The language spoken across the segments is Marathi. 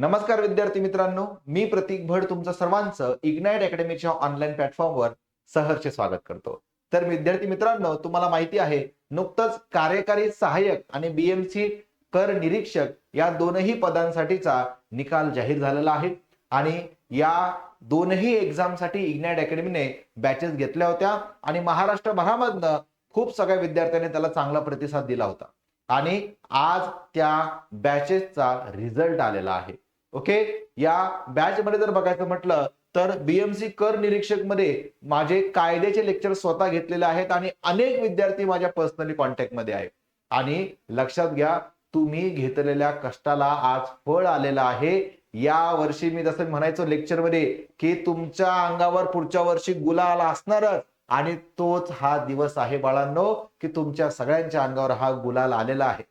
नमस्कार विद्यार्थी मित्रांनो मी प्रतीक भट तुमचं सर्वांचं इग्नाइट अकॅडमीच्या ऑनलाईन प्लॅटफॉर्मवर सहर्ष स्वागत करतो. तर विद्यार्थी मित्रांनो तुम्हाला माहिती आहे नुकतंच कार्यकारी सहाय्यक आणि बीएमसी कर निरीक्षक या दोनही पदांसाठीचा निकाल जाहीर झालेला आहे. आणि या दोनही एक्झामसाठी इग्नाइट अकॅडमीने बॅचेस घेतल्या होत्या आणि महाराष्ट्रभरामधनं खूप सगळ्या विद्यार्थ्यांनी त्याला चांगला प्रतिसाद दिला होता. आणि आज त्या बॅचेसचा रिझल्ट आलेला आहे. ओके? या बॅच मध्ये जर बघायचं म्हटलं तर बीएमसी कर निरीक्षकमध्ये माझे कायद्याचे लेक्चर स्वतः घेतलेले आहेत आणि अनेक विद्यार्थी माझ्या पर्सनली कॉन्टॅक्टमध्ये आहेत. आणि लक्षात घ्या तुम्ही घेतलेल्या कष्टाला आज फळ आलेलं आहे. या वर्षी मी जसं म्हणायचो लेक्चरमध्ये की तुमच्या अंगावर पुढच्या वर्षी गुलाल असणारच. आणि तोच हा दिवस आहे बाळांनो की तुमच्या सगळ्यांच्या अंगावर हा गुलाल आलेला आहे.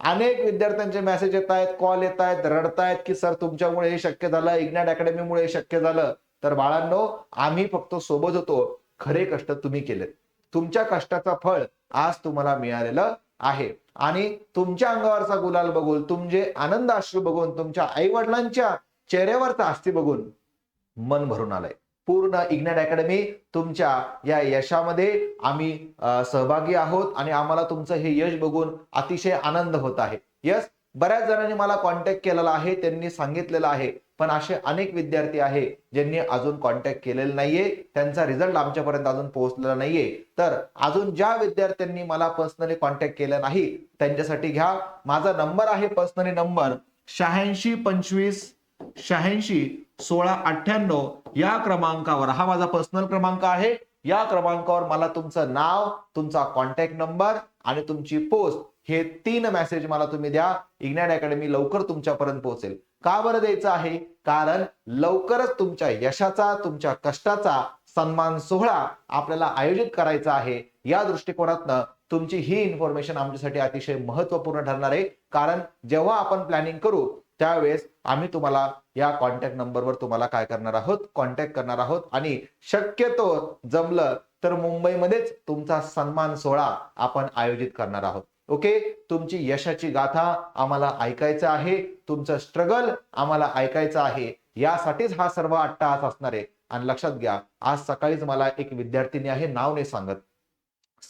अनेक विद्यार्थ्यांचे मेसेज येत आहेत कॉल येत आहेत रडतायत की सर तुमच्यामुळे हे शक्य झालं इग्नॅट अकॅडमीमुळे हे शक्य झालं. तर बाळांनो आम्ही फक्त सोबत होतो. खरे कष्ट तुम्ही केलेत. तुमच्या कष्टाचं फळ आज तुम्हाला मिळालेलं आहे. आणि तुमच्या अंगावरचा गुलाल बघून तुमचे आनंद अश्रू बघून तुमच्या आई वडिलांच्या चेहऱ्यावरचा आस्ती बघून मन भरून आलंय. पूर्ण इग्नॅट अकॅडमी तुमच्या या यशामध्ये आम्ही सहभागी आहोत आणि आम्हाला तुमचं हे यश बघून अतिशय आनंद होत आहे. यस बऱ्याच जणांनी मला कॉन्टॅक्ट केलेला आहे त्यांनी सांगितलेलं आहे पण असे अनेक विद्यार्थी आहे ज्यांनी अजून कॉन्टॅक्ट केलेला नाहीये त्यांचा रिझल्ट आमच्यापर्यंत अजून पोहोचलेला नाहीये. तर अजून ज्या विद्यार्थ्यांनी मला पर्सनली कॉन्टॅक्ट केला नाही त्यांच्यासाठी घ्या. माझा नंबर आहे पर्सनली नंबर शहाऐंशी पंचवीस शहाऐंशी सोळा अठ्ठ्याण्णव या क्रमांकावर. हा माझा पर्सनल क्रमांक आहे. या क्रमांकावर मला तुमचं नाव तुमचा कॉन्टॅक्ट नंबर आणि तुमची पोस्ट हे तीन मेसेज मला तुम्ही द्या. इग्नाइट अकॅडमी लवकर तुमच्यापर्यंत पोहोचेल. का बरं द्यायचं आहे? कारण लवकरच तुमच्या यशाचा तुमच्या कष्टाचा सन्मान सोहळा आपल्याला आयोजित करायचा आहे. या दृष्टिकोनातनं तुमची ही इन्फॉर्मेशन आमच्यासाठी अतिशय महत्त्वपूर्ण ठरणार आहे. कारण जेव्हा आपण प्लॅनिंग करू त्यावेळेस आम्ही तुम्हाला या कॉन्टॅक्ट नंबरवर तुम्हाला काय करणार आहोत? कॉन्टॅक्ट करणार आहोत. आणि शक्यतो जमलं तर मुंबईमध्येच तुमचा सन्मान सोहळा आपण आयोजित करणार आहोत. ओके? तुमची यशाची गाथा आम्हाला ऐकायचं आहे. तुमचं स्ट्रगल आम्हाला ऐकायचं आहे. यासाठीच हा सर्व अट्टाहास असणार आहे. आणि लक्षात घ्या आज सकाळीच मला एक विद्यार्थिनी आहे नाव नाही सांगत.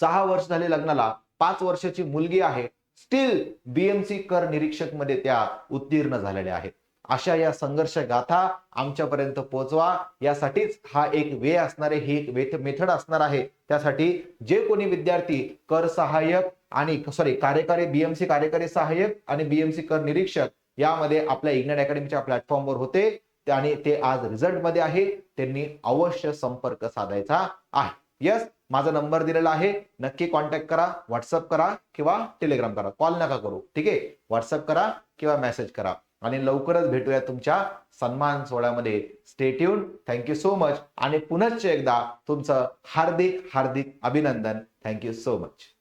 सहा वर्ष झाले लग्नाला पाच वर्षाची मुलगी आहे. स्टील बीएमसी कर निरीक्षकमध्ये त्या उत्तीर्ण झालेल्या आहेत. अशा या संघर्ष गाथा आमच्यापर्यंत पोहोचवा. यासाठीच हा एक वे असणारे ही एक मेथड असणार आहे. त्यासाठी जे कोणी विद्यार्थी कर सहाय्यक आणि सॉरी कार्यकारी बीएमसी कार्यकारी सहाय्यक आणि बीएमसी कर निरीक्षक यामध्ये आपल्या इग्नाइट अकॅडमीच्या प्लॅटफॉर्मवर होते. आणि ते आज रिझल्टमध्ये आहे. त्यांनी अवश्य संपर्क साधायचा आहे. यस माझा नंबर दिलेला आहे. नक्की कॉन्टॅक्ट करा व्हॉट्सअप करा किंवा टेलिग्राम करा. कॉल नका करू. ठीक आहे? व्हॉट्सअप करा किंवा मेसेज करा. आणि लवकरच भेटूया तुमच्या सन्मान सोहळ्यामध्ये. Stay tuned thank you so much आणि पुनश्च एकदा तुमचं हार्दिक हार्दिक अभिनंदन. Thank you so much